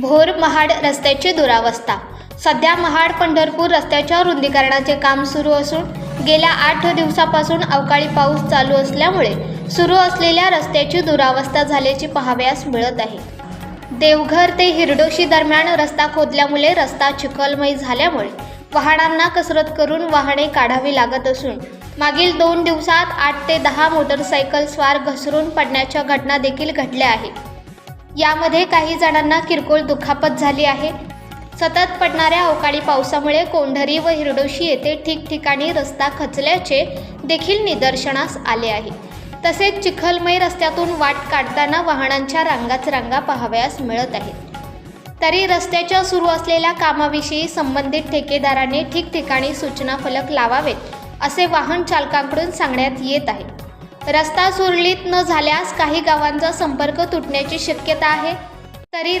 भोर महाड रस्त्याची दुरावस्था. सध्या महाड पंढरपूर रस्त्याच्या रुंदीकरणाचे काम सुरू असून गेल्या आठ दिवसापासून अवकाळी पाऊस चालू असल्यामुळे सुरू असलेल्या रस्त्याची दुरावस्था झाल्याची पहावयास मिळत आहे. देवघर ते हिरडोशी दरम्यान रस्ता खोदल्यामुळे रस्ता चिखलमय झाल्यामुळे वाहनांना कसरत करून वाहने काढावी लागत असून मागील दोन दिवसात आठ ते दहा मोटरसायकल स्वार घसरून पडण्याच्या घटना देखील घडल्या आहेत. यामध्ये काही जणांना किरकोळ दुखापत झाली आहे. सतत पडणाऱ्या अवकाळी पावसामुळे कोंढरी व हिरडोशी येथे ठिकठिकाणी रस्ता खचल्याचे देखील निदर्शनास आले आहे. तसेच चिखलमय रस्त्यातून वाट काढताना वाहनांच्या रांगाच रांगा पाहावयास मिळत आहेत. तरी रस्त्याच्या सुरू असलेल्या कामाविषयी संबंधित ठेकेदारांनी ठिकठिकाणी सूचना फलक लावावेत असे वाहन चालकांकडून सांगण्यात येत आहे. रस्ता सुरळीत न झाल्यास काही गावांचा संपर्क तुटण्याची शक्यता आहे. तरी